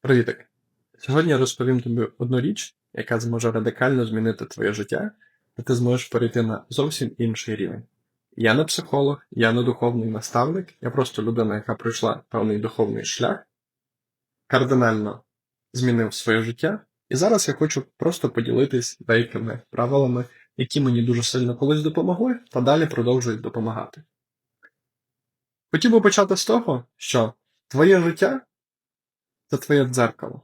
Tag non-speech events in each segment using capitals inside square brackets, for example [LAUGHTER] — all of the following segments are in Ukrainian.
Привітик! Сьогодні я розповім тобі одну річ, яка зможе радикально змінити твоє життя, і ти зможеш перейти на зовсім інший рівень. Я не психолог, я не духовний наставник, я просто людина, яка пройшла певний духовний шлях, кардинально змінив своє життя, і зараз я хочу просто поділитись деякими правилами, які мені дуже сильно колись допомогли, та далі продовжують допомагати. Хотів би почати з того, що твоє життя це твоє дзеркало.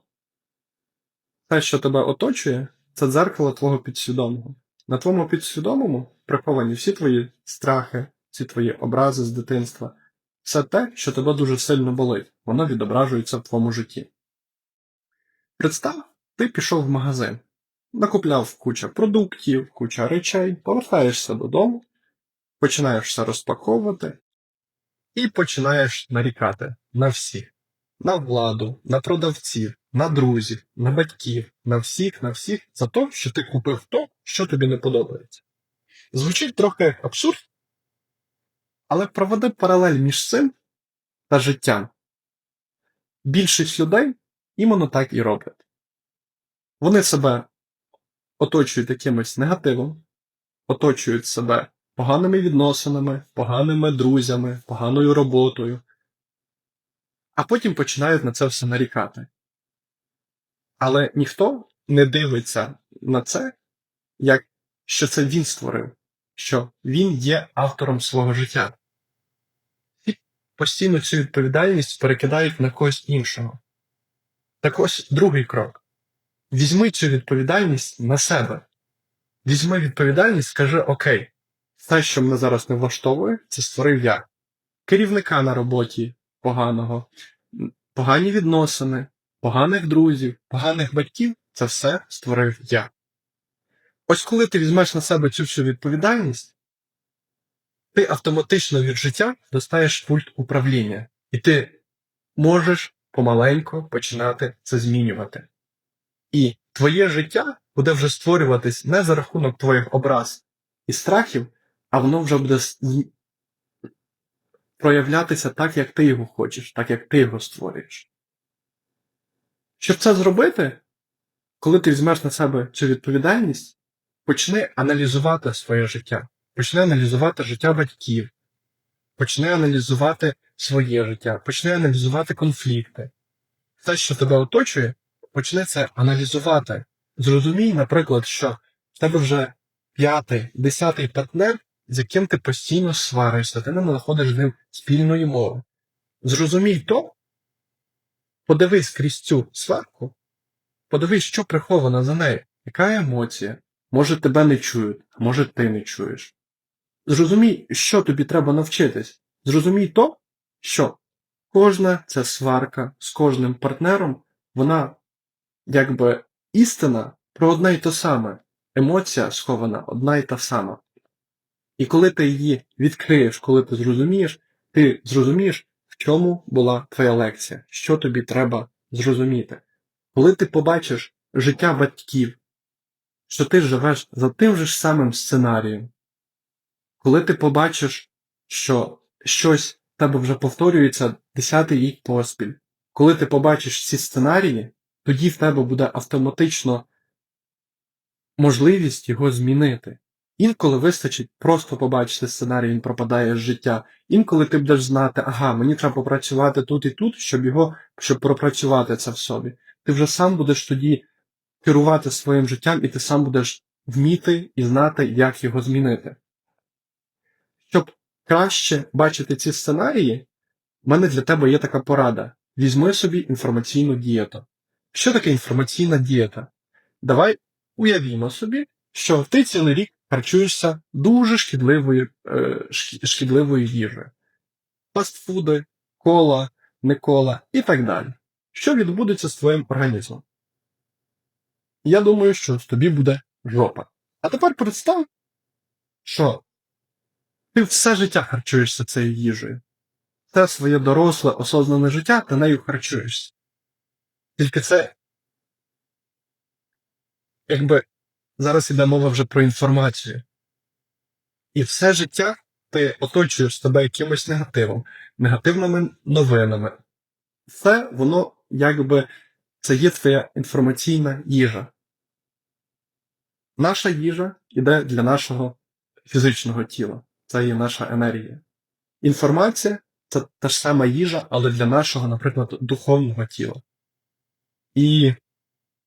Те, що тебе оточує, це дзеркало твого підсвідомого. На твоєму підсвідомому приховані всі твої страхи, всі твої образи з дитинства, все те, що тебе дуже сильно болить, воно відображується в твоєму житті. Представ, ти пішов в магазин, накупляв куча продуктів, куча речей, повертаєшся додому, починаєш все розпаковувати і починаєш нарікати на всіх на владу, на продавців, на друзів, на батьків, на всіх, на всіх за те, що ти купив то, що тобі не подобається. Звучить трохи як абсурд, але проведи паралель між цим та життям. Більшість людей іменно так і роблять. Вони себе оточують якимось негативом, оточують себе поганими відносинами, поганими друзями, поганою роботою, а потім починають на це все нарікати. Але ніхто не дивиться на це, як що це він створив, що він є автором свого життя. І постійно цю відповідальність перекидають на когось іншого. Так ось другий крок. Візьми цю відповідальність на себе. Візьми відповідальність, скажи Окей, те, що мене зараз не влаштовує, це створив я. Керівника на роботі поганого, погані відносини, поганих друзів, поганих батьків це все створив я. Ось коли ти візьмеш на себе цю всю відповідальність, ти автоматично від життя достаєш пульт управління, і ти можеш помаленько починати це змінювати. І твоє життя буде вже створюватись не за рахунок твоїх образ і страхів, а воно вже буде проявлятися так, як ти його хочеш, так як ти його створюєш. Щоб це зробити, коли ти візьмеш на себе цю відповідальність, почни аналізувати своє життя, почни аналізувати життя батьків, почни аналізувати своє життя, почни аналізувати конфлікти. Все, що тебе оточує, почни це аналізувати. Зрозумій, наприклад, що в тебе вже п'ятий, десятий партнер з яким ти постійно сваришся, ти не знаходиш з ним спільної мови. Зрозумій то, подивись крізь цю сварку, подивись, що приховано за нею, яка емоція. Може, тебе не чують, може ти не чуєш. Зрозумій, що тобі треба навчитись. Зрозумій то, що кожна ця сварка з кожним партнером, вона якби істина про одне й те саме. Емоція схована одна й та сама. І коли ти її відкриєш, коли ти зрозумієш, ти зрозумієш, в чому була твоя лекція, що тобі треба зрозуміти. Коли ти побачиш життя батьків, що ти живеш за тим же ж самим сценарієм, коли ти побачиш, що щось в тебе вже повторюється десятий рік поспіль, коли ти побачиш ці сценарії, тоді в тебе буде автоматично можливість його змінити. Інколи вистачить просто побачити сценарій, він пропадає з життя. Інколи ти будеш знати, ага, мені треба попрацювати тут і тут, щоб його, щоб пропрацювати це в собі. Ти вже сам будеш тоді керувати своїм життям, і ти сам будеш вміти і знати, як його змінити. Щоб краще бачити ці сценарії, в мене для тебе є така порада: візьми собі інформаційну дієту. Що таке інформаційна дієта? Давай уявімо собі, що ти цілий рік харчуєшся дуже шкідливою е, шкідливою їжею. Фастфуди, кола, не кола і так далі. Що відбудеться з твоїм організмом? Я думаю, що тобі буде жопа. А тепер представ, що ти все життя харчуєшся цією їжею. Це своє доросле, осознане життя, ти нею харчуєшся. Тільки це, якби Зараз іде мова вже про інформацію. І все життя ти оточуєш себе якимось негативом, негативними новинами. Все воно якби це є твоя інформаційна їжа. Наша їжа йде для нашого фізичного тіла. Це є наша енергія. Інформація це та ж сама їжа, але для нашого, наприклад, духовного тіла. І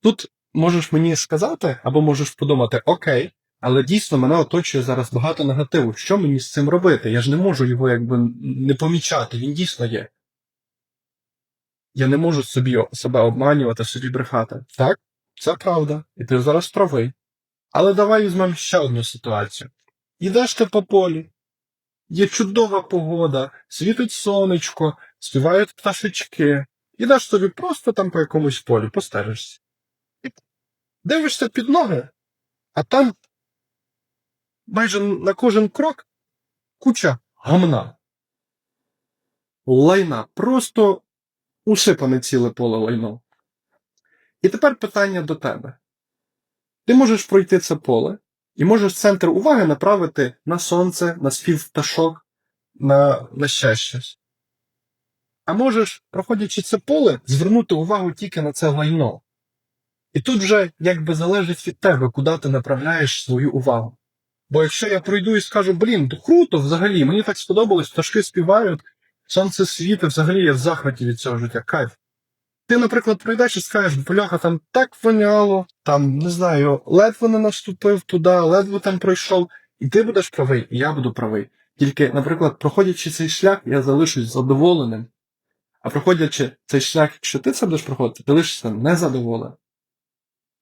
тут можеш мені сказати, або можеш подумати, окей, але дійсно мене оточує зараз багато негативу. Що мені з цим робити? Я ж не можу його якби не помічати, він дійсно є. Я не можу собі себе обманювати, собі брехати. Так, це правда, і ти зараз правий. Але давай візьмемо ще одну ситуацію. Ідеш ти по полі, є чудова погода, світить сонечко, співають пташечки. Ідеш собі просто там по якомусь полі, постежишся. Дивишся під ноги, а там майже на кожен крок куча гамна. Лайна. Просто усипане ціле поле лайно. І тепер питання до тебе. Ти можеш пройти це поле і можеш центр уваги направити на сонце, на спів пташок, на, на ще щось. А можеш, проходячи це поле, звернути увагу тільки на це лайно. І тут вже якби залежить від тебе, куди ти направляєш свою увагу. Бо якщо я пройду і скажу, блін, то круто взагалі, мені так сподобалось, пташки співають, сонце світить, взагалі я в захваті від цього життя, кайф. Ти, наприклад, прийдеш і скажеш, бляха, там так воняло, там, не знаю, ледве не наступив туди, ледве там пройшов, і ти будеш правий, і я буду правий. Тільки, наприклад, проходячи цей шлях, я залишусь задоволеним. А проходячи цей шлях, якщо ти це будеш проходити, ти лишишся незадоволеним.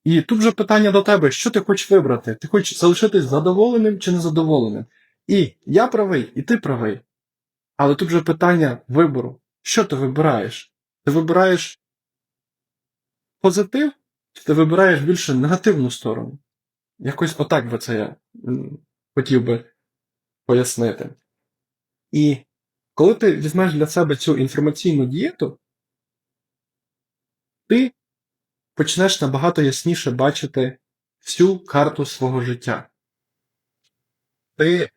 І тут вже питання до тебе, що ти хочеш вибрати? Ти хочеш залишитись задоволеним чи незадоволеним? І я правий, і ти правий. Але тут вже питання вибору. Що ти вибираєш? Ти вибираєш позитив, чи ти вибираєш більше негативну сторону? Якось отак би це я хотів би пояснити. І коли ти візьмеш для себе цю інформаційну дієту, ти почнеш набагато ясніше бачити всю карту свого життя. Ти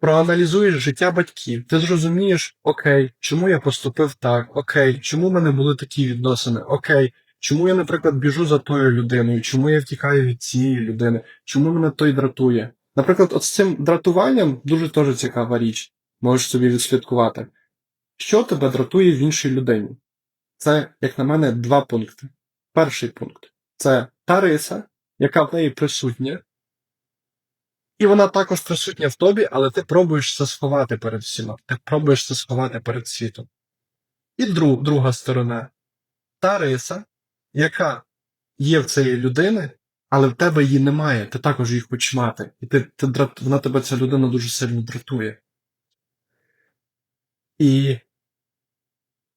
проаналізуєш життя батьків, ти зрозумієш, окей, чому я поступив так, окей, чому в мене були такі відносини, окей, чому я, наприклад, біжу за тою людиною, чому я втікаю від цієї людини, чому мене той дратує. Наприклад, от з цим дратуванням дуже теж цікава річ, можеш собі відслідкувати. Що тебе дратує в іншій людині? Це, як на мене, два пункти. Перший пункт це та риса, яка в неї присутня, і вона також присутня в тобі, але ти пробуєш це сховати перед всіма. Ти пробуєш це сховати перед світом. І друг, друга сторона та риса, яка є в цієї людини, але в тебе її немає, ти також її хочеш мати. І ти, ти, вона тебе ця людина дуже сильно дратує. І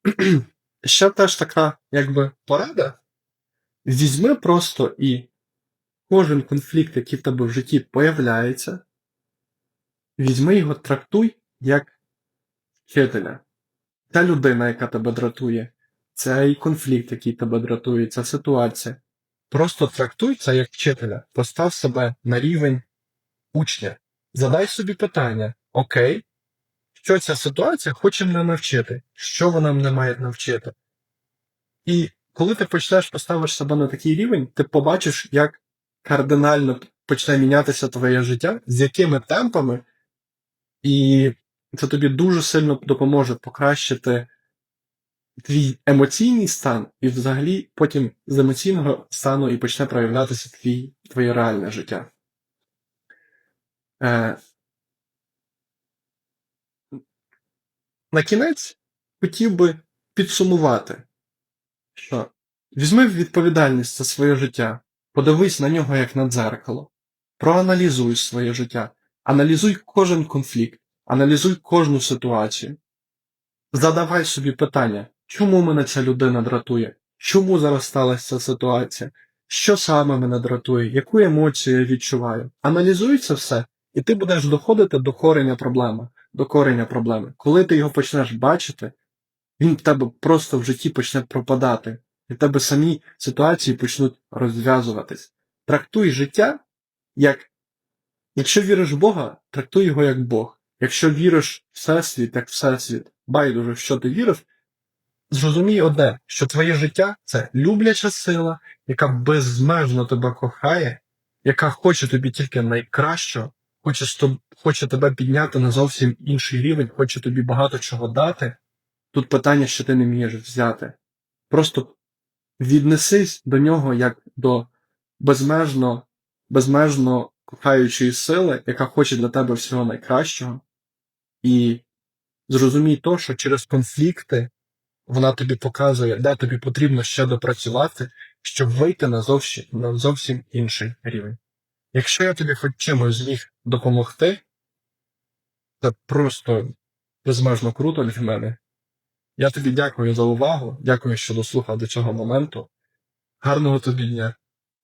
[CLEARS THROAT] ще теж така, якби, порада. Візьми просто і кожен конфлікт, який в тебе в житті появляється, візьми його, трактуй як вчителя. Та людина, яка тебе дратує, цей конфлікт, який тебе дратує, ця ситуація. Просто трактуй це як вчителя. Постав себе на рівень учня. Задай собі питання: Окей, що ця ситуація хоче мене навчити? Що вона мене має навчити? І коли ти почнеш поставиш себе на такий рівень, ти побачиш, як кардинально почне мінятися твоє життя, з якими темпами, і це тобі дуже сильно допоможе покращити твій емоційний стан, і взагалі потім з емоційного стану і почне проявлятися твій, твоє реальне життя. Е, на кінець хотів би підсумувати, що візьми відповідальність за своє життя, подивись на нього як на дзеркало, проаналізуй своє життя, аналізуй кожен конфлікт, аналізуй кожну ситуацію. Задавай собі питання, чому мене ця людина дратує? Чому зараз сталася ця ситуація? Що саме мене дратує? Яку емоцію я відчуваю? Аналізуй це все, і ти будеш доходити до кореня проблеми. До кореня проблеми. Коли ти його почнеш бачити, він в тебе просто в житті почне пропадати, і в тебе самі ситуації почнуть розв'язуватись. Трактуй життя як, якщо віриш в Бога, трактуй його як Бог. Якщо віриш в Всесвіт, як Всесвіт, байдуже, в що ти віриш, Зрозумій одне, що твоє життя це любляча сила, яка безмежно тебе кохає, яка хоче тобі тільки найкращого, хоче, хоче тебе підняти на зовсім інший рівень, хоче тобі багато чого дати. Тут питання, що ти не вмієш взяти. Просто віднесись до нього як до безмежно, безмежно кохаючої сили, яка хоче для тебе всього найкращого, і зрозумій то, що через конфлікти вона тобі показує, де тобі потрібно ще допрацювати, щоб вийти на зовсім, на зовсім інший рівень. Якщо я тобі хоч чимось зміг допомогти, це просто безмежно круто від мене. Я тобі дякую за увагу, дякую, що дослухав до цього моменту. Гарного тобі дня!